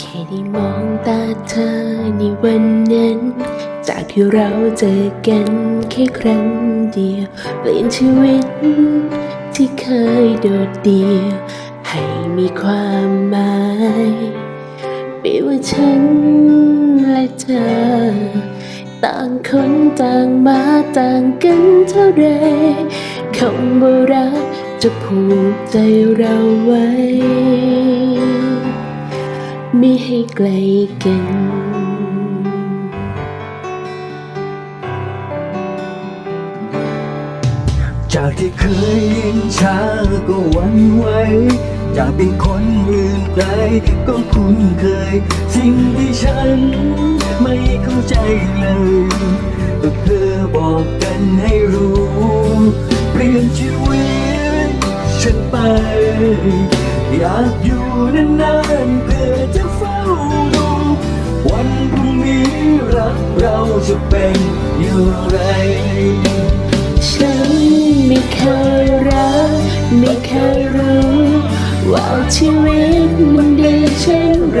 แค่มองตาเธอในวันนั้น จากที่เราเจอกันแค่ครั้งเดียวเปลี่ยนชีวิตที่เคยโดดเดี่ยวให้มีความหมายไม่ว่าฉันและเธอ ต่างคนต่างมาต่างกันเท่าไรคำว่ารักจะผูกใจเราไว้ ไม่ให้ไกลกันจากที่เคยยินชาก็หวันไหวจากเป็นคนอื่นไกลก็คุ้นเคย สิ่งที่ฉัน ไม่เข้าใจเลยก็เธอบอกกันให้รู้เปลี่ยนชีวิตฉันไป อยากอยู่นานๆเพื่อจะเฝ้าดู วันพรุ่งนี้รักเราจะเป็นอย่างไร ฉันไม่เคยรัก ไม่เคยรู้ ว่าชีวิตมันดีเช่นไร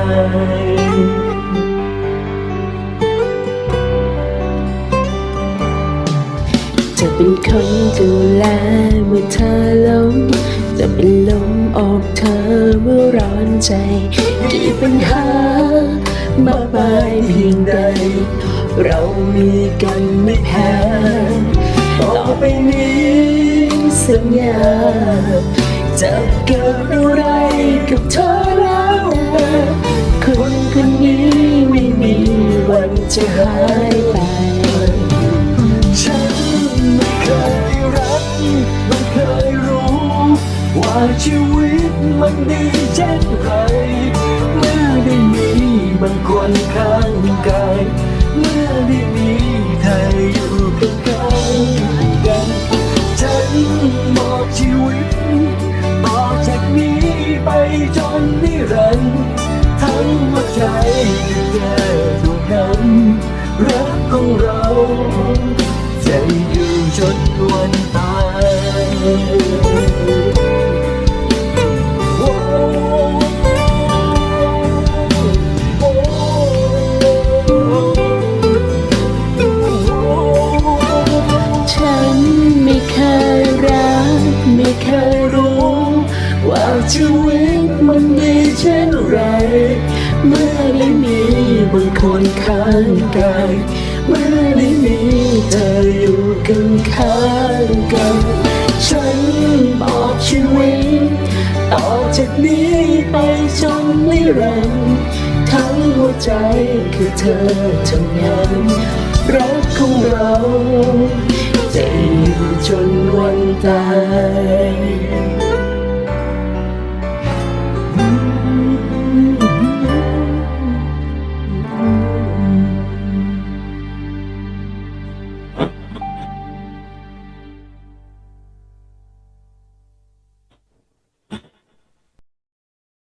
ย เป็นคนดูแลเมื่อเธอล้มจะเป็นลมออกเธอเมื่อร้อนใจ กี่ปัญหามากมายเพียงใด เรามีกันไม่แพ้ต่อไปนี้สัญญาจะเกิดอะไรกับเธอแล้วแต่คนคนนี้ไม่มีวันจะหายไป ว่าชีวิตมันดีเช่นไร เมื่อได้มีบางคนข้างกาย เมื่อได้มีเธออยู่ข้างกันฉันมอบชีวิตต่อจากนี้ไปจนนิรันดร์ทั้งหัวใจคือเธอทุกคำรักของเราจะอยู่จน วิตมันดีเช่นไร เมื่อได้มีบางคนข้างกายเมื่อได้มีเธออยู่กันข้างกัน ฉันบอกชีวิตต่อจากนี้ไปจนนิรันทั้งหัวใจคือเธอเท่านั้นรักของเราจะอยู่จนวันตาย